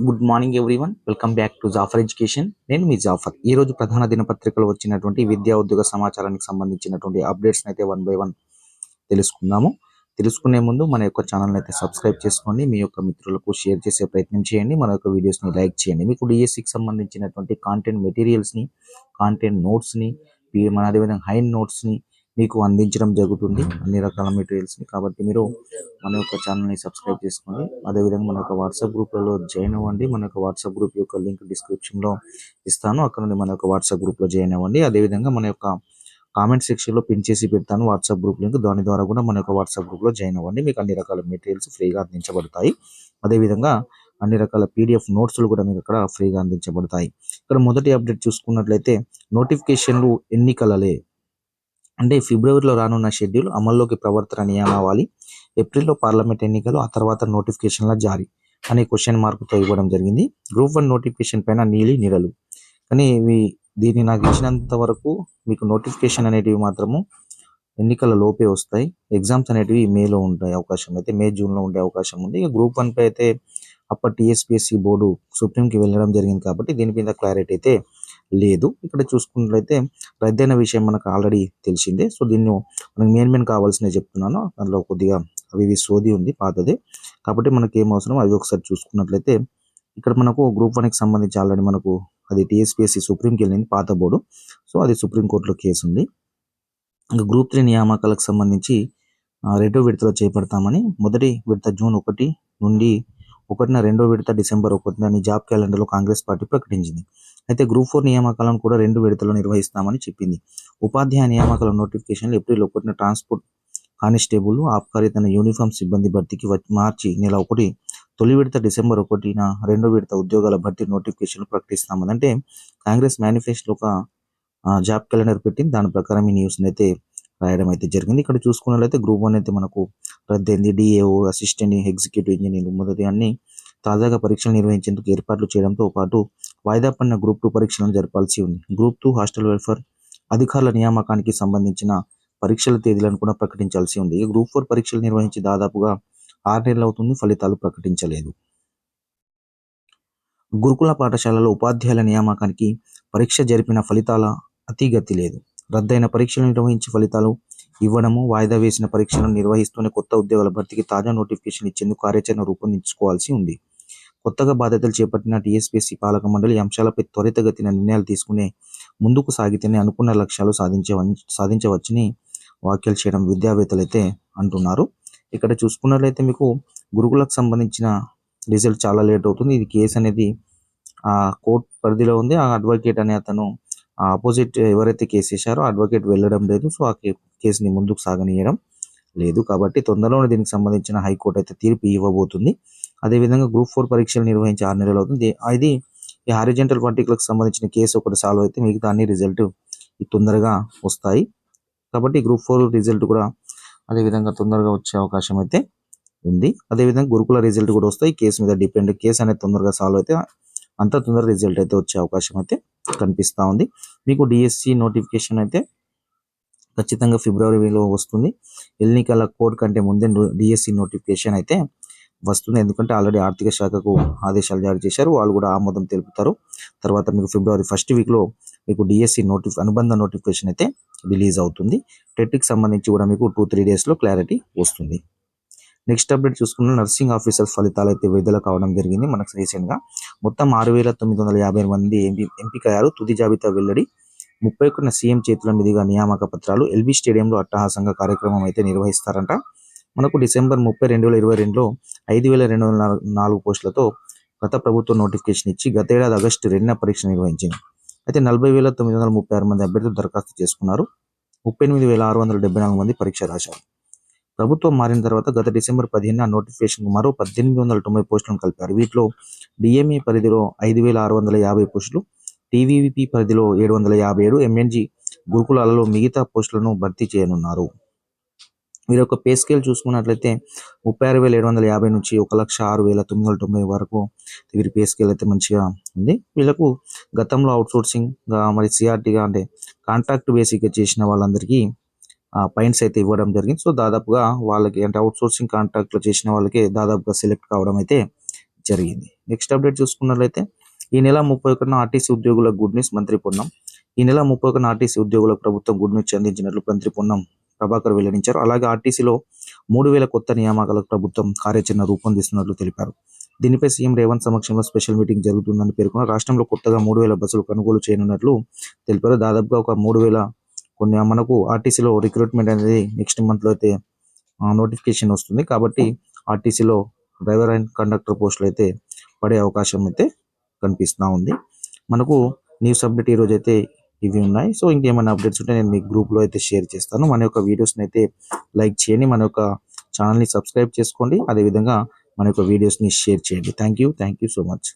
Good morning everyone welcome back to Jafar education నేను మీ జాఫర్. ఈ రోజు ప్రధాన దినపత్రికలో వచ్చినటువంటి విద్యా ఉద్యోగ సమాచారానికి సంబంధించినటువంటి అప్డేట్స్ అయితే వన్ బై వన్ తెలుసుకుందాము. తెలుసుకునే ముందు మన యొక్క ఛానల్ అయితే సబ్స్క్రైబ్ చేసుకోండి. మీ యొక్క మిత్రులకు షేర్ చేసే ప్రయత్నం చేయండి. మన యొక్క వీడియోస్ని లైక్ చేయండి. మీకు డిఎస్సికి సంబంధించినటువంటి కాంటెంట్ మెటీరియల్స్ని కాంటెంట్ నోట్స్ని మన అదేవిధంగా హైన్ నోట్స్ని మీకు అందించడం జరుగుతుంది అన్ని రకాల మెటీరియల్స్ని. కాబట్టి మీరు మన యొక్క ఛానల్ని సబ్స్క్రైబ్ చేసుకోండి. అదేవిధంగా మన యొక్క వాట్సాప్ గ్రూప్లలో జాయిన్ అవ్వండి. మన యొక్క వాట్సాప్ గ్రూప్ యొక్క లింక్ డిస్క్రిప్షన్లో ఇస్తాను. అక్కడ నుండి మన యొక్క వాట్సాప్ గ్రూప్లో జాయిన్ అవ్వండి. అదేవిధంగా మన యొక్క కామెంట్ సెక్షన్లో పిన్ చేసి పెడతాను వాట్సాప్ గ్రూప్ లింక్ దాని ద్వారా కూడా మన యొక్క వాట్సాప్ గ్రూప్లో జాయిన్ అవ్వండి. మీకు అన్ని రకాల మెటీరియల్స్ ఫ్రీగా అందించబడతాయి. అదేవిధంగా అన్ని రకాల పీడిఎఫ్ నోట్స్లు కూడా మీకు అక్కడ ఫ్రీగా అందించబడతాయి. ఇక్కడ మొదటి అప్డేట్ చూసుకున్నట్లయితే నోటిఫికేషన్లు ఎన్నికలలే. అంటే ఫిబ్రవరిలో రానున్న షెడ్యూల్ అమల్లోకి ప్రవర్తన నియమావళి ఏప్రిల్లో పార్లమెంట్ ఎన్నికలు ఆ తర్వాత నోటిఫికేషన్ల జారీ అనే క్వశ్చన్ మార్కుతో ఇవ్వడం జరిగింది. గ్రూప్ వన్ నోటిఫికేషన్ పైన నీలి నిరలు. కానీ ఇవి దీన్ని నాకు ఇచ్చినంత వరకు మీకు నోటిఫికేషన్ అనేటివి మాత్రము ఎన్నికల లోపే వస్తాయి. ఎగ్జామ్స్ అనేటివి మేలో ఉండే అవకాశం అయితే మే జూన్లో ఉండే అవకాశం ఉంది. ఇక గ్రూప్ వన్ పై అయితే అప్పటి టీఎస్పీఎస్సీ బోర్డు సుప్రీంకి వెళ్ళడం జరిగింది కాబట్టి దీని మీద క్లారిటీ అయితే లేదు. ఇక్కడ చూసుకున్నట్లయితే రద్దయిన విషయం మనకు ఆల్రెడీ తెలిసిందే. సో దీన్ని మనకి మెయిన్ మెయిన్ కావాల్సినవి చెప్తున్నాను. అందులో కొద్దిగా అవి ఇవి సోది ఉంది పాతదే. కాబట్టి మనకి ఏం అవసరం అవి ఒకసారి చూసుకున్నట్లయితే ఇక్కడ మనకు గ్రూప్ వన్కి సంబంధించి ఆల్రెడీ మనకు అది టీఎస్పీఎస్సీ సుప్రీంకి వెళ్ళింది పాత బోర్డు. సో అది సుప్రీం కోర్టులో కేసు ఉంది. ఇంకా గ్రూప్ త్రీ నియామకాలకు సంబంధించి రెండో విడతలో చేపడతామని మొదటి విడత జూన్ ఒకటి నుండి ఒకటిన రెండో విడత డిసెంబర్ ఒకటిన అని జాబ్ క్యాలెండర్లో కాంగ్రెస్ పార్టీ ప్రకటించింది. అయితే గ్రూప్ ఫోర్ నియామకాలను కూడా రెండు విడతలు నిర్వహిస్తామని చెప్పింది. ఉపాధ్యాయ నియామకాల నోటిఫికేషన్లు ఏప్రిల్ ఒకటిన ట్రాన్స్పోర్ట్ కానిస్టేబుల్ ఆబ్కారీ తన యూనిఫామ్ సిబ్బంది భర్తీకి వచ్చి మార్చి నెల ఒకటి తొలి విడత డిసెంబర్ ఒకటిన రెండో విడత ఉద్యోగాల భర్తీ నోటిఫికేషన్ ప్రకటిస్తామని అంటే కాంగ్రెస్ మేనిఫెస్టో ఒక జాబ్ క్యాలెండర్ పెట్టింది. దాని ప్రకారం ఈ న్యూస్ అయితే రాయడం అయితే జరిగింది. ఇక్కడ చూసుకున్నట్లయితే గ్రూప్ వన్ అయితే మనకు రద్దయింది. డిఏఓ అసిస్టెంట్ ఎగ్జిక్యూటివ్ ఇంజనీర్ మొదటి అన్ని తాజాగా పరీక్షలు నిర్వహించేందుకు ఏర్పాట్లు చేయడంతో పాటు వాయిదా పడిన గ్రూప్ టూ పరీక్షలను జరపాల్సి ఉంది. గ్రూప్ టూ హాస్టల్ వెల్ఫేర్ అధికారుల నియామకానికి సంబంధించిన పరీక్షల తేదీలను కూడా ప్రకటించాల్సి ఉంది. ఈ గ్రూప్ ఫోర్ పరీక్షలు నిర్వహించి దాదాపుగా ఆరు నెలలు అవుతుంది. ఫలితాలు ప్రకటించలేదు. గురుకుల పాఠశాలలో ఉపాధ్యాయుల నియామకానికి పరీక్ష జరిపిన ఫలితాల అతిగతి లేదు. రద్దయిన పరీక్షలు నిర్వహించి ఫలితాలు ఇవ్వడము వాయిదా వేసిన పరీక్షలను నిర్వహిస్తూనే కొత్త ఉద్యోగాల భర్తీకి తాజా నోటిఫికేషన్ ఇచ్చేందుకు కార్యాచరణ రూపొందించుకోవాల్సి ఉంది. కొత్తగా బాధ్యతలు చేపట్టిన టీఎస్పీసీ పాలక మండలి అంశాలపై త్వరితగతిన నిర్ణయాలు తీసుకునే ముందుకు సాగితేనే అనుకున్న లక్ష్యాలు సాధించవ సాధించవచ్చని వ్యాఖ్యలు చేయడం విద్యావేత్తలు అయితే అంటున్నారు. ఇక్కడ చూసుకున్నట్లయితే మీకు గురుకులకు సంబంధించిన రిజల్ట్ చాలా లేట్ అవుతుంది. ఇది కేసు అనేది ఆ కోర్ట్ పరిధిలో ఉంది. ఆ అడ్వకేట్ అనే అతను ఆ ఆపోజిట్ ఎవరైతే కేసు వేశారో అడ్వకేట్ వెళ్ళడం లేదు. సో ఆ కేసుని ముందుకు సాగనీయడం లేదు. కాబట్టి తొందరలోనే దీనికి సంబంధించిన హైకోర్టు అయితే తీర్పు ఇవ్వబోతుంది. అదేవిధంగా గ్రూప్ ఫోర్ పరీక్షలు నిర్వహించి ఆరు నెలలు అవుతుంది. ఇది ఈ హారిజెంటల్ పర్టికులకు సంబంధించిన కేసు ఒకటి సాల్వ్ అయితే మిగతా అన్ని రిజల్ట్ తొందరగా వస్తాయి. కాబట్టి గ్రూప్ ఫోర్ రిజల్ట్ కూడా అదేవిధంగా తొందరగా వచ్చే అవకాశం అయితే ఉంది. అదేవిధంగా గురుకుల రిజల్ట్ కూడా వస్తాయి. కేసు మీద డిపెండ్ కేసు అనేది తొందరగా సాల్వ్ అయితే అంత తొందరగా రిజల్ట్ అయితే వచ్చే అవకాశం అయితే కనిపిస్తూ ఉంది. మీకు డిఎస్సి నోటిఫికేషన్ అయితే ఖచ్చితంగా ఫిబ్రవరిలో వస్తుంది. ఎన్నికల కోడ్ కంటే ముందే డిఎస్సి నోటిఫికేషన్ అయితే వస్తుంది. ఎందుకంటే ఆల్రెడీ ఆర్థిక శాఖకు ఆదేశాలు జారీ చేశారు. వాళ్ళు కూడా ఆమోదం తెలుపుతారు. తర్వాత మీకు ఫిబ్రవరి ఫస్ట్ వీక్లో మీకు డిఎస్సి నోటిఫి అనుబంధ నోటిఫికేషన్ అయితే రిలీజ్ అవుతుంది. టెట్కి సంబంధించి కూడా మీకు టూ త్రీ డేస్లో క్లారిటీ వస్తుంది. నెక్స్ట్ అప్డేట్ చూసుకున్న నర్సింగ్ ఆఫీసర్ ఫలితాలు అయితే విడుదల కావడం జరిగింది. మనకు రీసెంట్గా మొత్తం ఆరు వేల తొమ్మిది వందల యాభై మంది ఎంపీ ఎంపికయ్యారు. తుది జాబితా వెల్లడి ముప్పై ఒకటిన సీఎం చేతుల మీదుగా నియామక పత్రాలు ఎల్బీ స్టేడియంలో అట్టహాసంగా కార్యక్రమం అయితే నిర్వహిస్తారంట. మనకు డిసెంబర్ ముప్పై రెండు వేల ఇరవై రెండులో ఐదు వేల రెండు వందల నాలుగు- పోస్టులతో గత ప్రభుత్వం నోటిఫికేషన్ ఇచ్చి గత ఏడాది ఆగస్టు రెండున పరీక్ష నిర్వహించింది. అయితే నలభై వేల తొమ్మిది వందల ముప్పై ఆరు మంది అభ్యర్థులు దరఖాస్తు చేసుకున్నారు. ముప్పై ఎనిమిది వేల ఆరు వందల డెబ్బై నాలుగు మంది పరీక్ష రాశారు. ప్రభుత్వం మారిన తర్వాత గత డిసెంబర్ పదిహేను నోటిఫికేషన్ మరో పద్దెనిమిది వందల తొంభై పోస్టులను కలిపారు. వీటిలో డిఎంఈ పరిధిలో ఐదు వేల ఆరు వందల యాభై పోస్టులు టీవీపీ పరిధిలో ఏడు వందల యాభై ఏడు ఎంఎన్జి గురుకులాలలో మిగతా పోస్టులను భర్తీ చేయనున్నారు. వీరి యొక్క పే స్కేల్ చూసుకున్నట్లయితే ముప్పై ఆరు వేల ఏడు వందల యాభై నుంచి ఒక లక్ష ఆరు వేల తొమ్మిది వందల తొంభై వరకు వీరి పే స్కేల్ అయితే మంచిగా ఉంది. వీళ్ళకు గతంలో అవుట్ సోర్సింగ్ మరి సిఆర్టీగా అంటే కాంట్రాక్ట్ బేసిక్గా చేసిన వాళ్ళందరికీ పాయింట్స్ అయితే ఇవ్వడం జరిగింది. సో దాదాపుగా వాళ్ళకి అంటే అవుట్ సోర్సింగ్ కాంట్రాక్ట్లో చేసిన వాళ్ళకి దాదాపుగా సెలెక్ట్ కావడం అయితే జరిగింది. నెక్స్ట్ అప్డేట్ చూసుకున్నట్లయితే ఈ నెల ముప్పై ఒకటిన ఆర్టీసీ ఉద్యోగులకు గుడ్ న్యూస్ మంత్రి పొన్నం. ఈ నెల ముప్పై ఒకటిన ఆర్టీసీ ఉద్యోగులకు ప్రభుత్వం గుడ్ న్యూస్ అందించినట్లు మంత్రి పొన్నం ప్రభాకర్ వెల్లడించారు. అలాగే ఆర్టీసీలో మూడు వేల కొత్త నియామకాలకు ప్రభుత్వం కార్యాచరణ రూపొందిస్తున్నట్లు తెలిపారు. దీనిపై సీఎం రేవంత్ సమక్షంలో స్పెషల్ మీటింగ్ జరుగుతుందని పేర్కొన్న రాష్ట్రంలో కొత్తగా మూడు వేల బస్సులు కొనుగోలు చేయనున్నట్లు తెలిపారు. దాదాపుగా ఒక మూడు వేల కొన్ని మనకు ఆర్టీసీలో రిక్రూట్మెంట్ అనేది నెక్స్ట్ మంత్లో అయితే నోటిఫికేషన్ వస్తుంది. కాబట్టి ఆర్టీసీలో డ్రైవర్ అండ్ కండక్టర్ పోస్టులు అయితే పడే అవకాశం అయితే కనిపిస్తూ ఉంది. మనకు న్యూస్ అప్డేట్ ఈరోజు రోజు అయితే ఇవి ఉన్నాయి. సో ఇంకేమైనా అప్డేట్స్ ఉంటే నేను మీ గ్రూప్లో అయితే షేర్ చేస్తాను. మన యొక్క వీడియోస్ని అయితే లైక్ చేయండి. మన యొక్క ఛానల్ని సబ్స్క్రైబ్ చేసుకోండి. అదేవిధంగా మన యొక్క వీడియోస్ని షేర్ చేయండి. Thank you thank you so much.